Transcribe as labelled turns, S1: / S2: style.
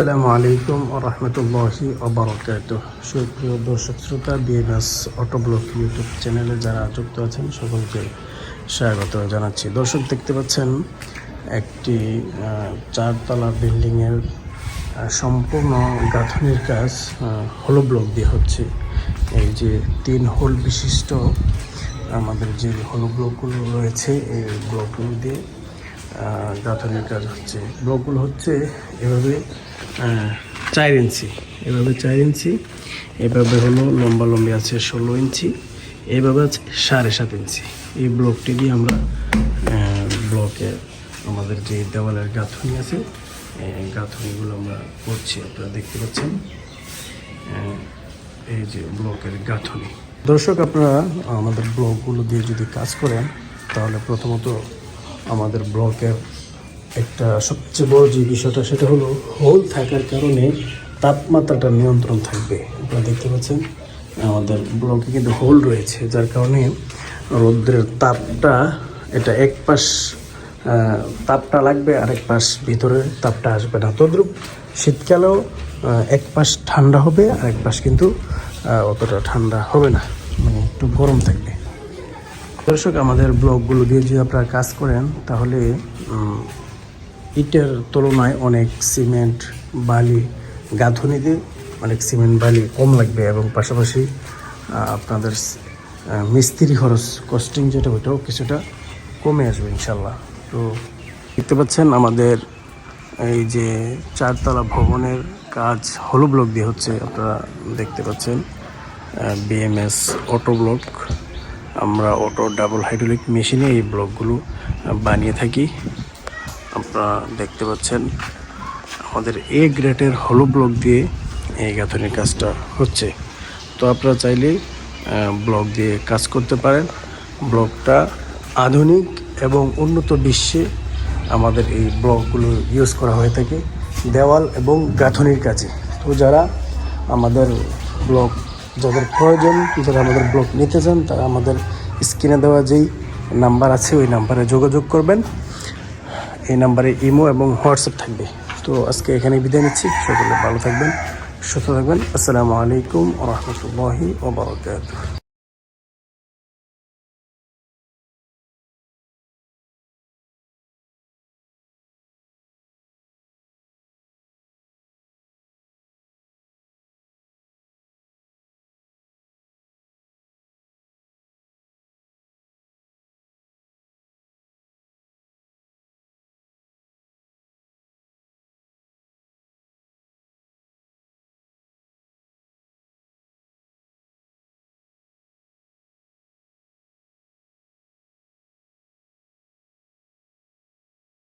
S1: আসসালামু আলাইকুম রহমতুল্লাহি অবরকাত সুপ্রিয় দর্শক শ্রোতা, বিএনএস অটোব্লক ইউটিউব চ্যানেলে যারা যুক্ত আছেন, সকলকে স্বাগত জানাচ্ছি। দর্শক, দেখতে পাচ্ছেন একটি চারতলা বিল্ডিংয়ের সম্পূর্ণ গাঁথনির কাজ হলো ব্লক দিয়ে হচ্ছে। এই যে তিন হোল বিশিষ্ট আমাদের যে হলো ব্লকগুলো রয়েছে, এই ব্লকগুলো দিয়ে গাঁথনির কাজ হচ্ছে। ব্লকগুলো হচ্ছে এভাবে চার ইঞ্চি। এভাবে চার ইঞ্চি, এভাবে হলো লম্বা লম্বি আছে ষোলো ইঞ্চি, এভাবে আছে সাড়ে সাত ইঞ্চি। এই ব্লকটি দিয়ে আমরা ব্লকে আমাদের যে দেওয়ালের গাঁথনি আছে গাঁথনিগুলো আমরা করছি, আপনারা দেখতে পাচ্ছেন। এই যে ব্লকের গাঁথনি। দর্শক, আপনারা আমাদের ব্লকগুলো দিয়ে যদি কাজ করেন, তাহলে প্রথমত আমাদের ব্লকের একটা সবচেয়ে বড় যে বিষয়টা, সেটা হলো হোল থাকার কারণে তাপমাত্রাটা নিয়ন্ত্রণ থাকবে। আপনারা দেখতে পাচ্ছেন, আমাদের ব্লকে কিন্তু হোল রয়েছে, যার কারণে রৌদ্রের তাপটা, এটা এক পাশ তাপটা লাগবে আর এক পাশ ভিতরে তাপটা আসবে না। তদ্রুপ শীতকালেও এক পাশ ঠান্ডা হবে আর এক পাশ কিন্তু অতটা ঠান্ডা হবে না মানে একটু গরম থাকবে। দর্শক, আমাদের ব্লগগুলো দিয়ে যদি আপনারা কাজ করেন, তাহলে ইটের তুলনায় অনেক সিমেন্ট, বালি গাঁথনি দিয়ে অনেক সিমেন্ট, বালি কম লাগবে এবং পাশাপাশি আপনাদের মিস্ত্রি খরচ কস্টিং যেটা, ওইটাও কিছুটা কমে আসবে ইনশাল্লাহ তো দেখতে পাচ্ছেন, আমাদের এই যে চারতলা ভবনের কাজ হলো ব্লক দিয়ে হচ্ছে, আপনারা দেখতে পাচ্ছেন বিএমএস অটো ব্লক আমরা অটো ডাবল হাইড্রোলিক মেশিনে এই ব্লকগুলো বানিয়ে থাকি। আপনারা দেখতে পাচ্ছেন, আমাদের এ গ্রেটের হলো ব্লক দিয়ে এই গাঁথনির কাজটা হচ্ছে। তো আপনারা চাইলে ব্লক দিয়ে কাজ করতে পারেন। ব্লকটা আধুনিক এবং উন্নত বিশ্বে আমাদের এই ব্লকগুলো ইউজ করা হয়ে থাকে দেওয়াল এবং গাঁথনির কাজে। তো যারা আমাদের ব্লক যাদের প্রয়োজন, যারা আমাদের ব্লক নিতে চান, তারা আমাদের স্ক্রিনে দেওয়া যেই নাম্বার আছে, ওই নাম্বারে যোগাযোগ করবেন। এই নাম্বারে ইমো এবং হোয়াটসঅ্যাপ থাকবে। তো আজকে এখানে বিদায় নিচ্ছি। সকলে ভালো থাকবেন, সুস্থ থাকবেন। আসসালামু আলাইকুম রহমতুল্লাহি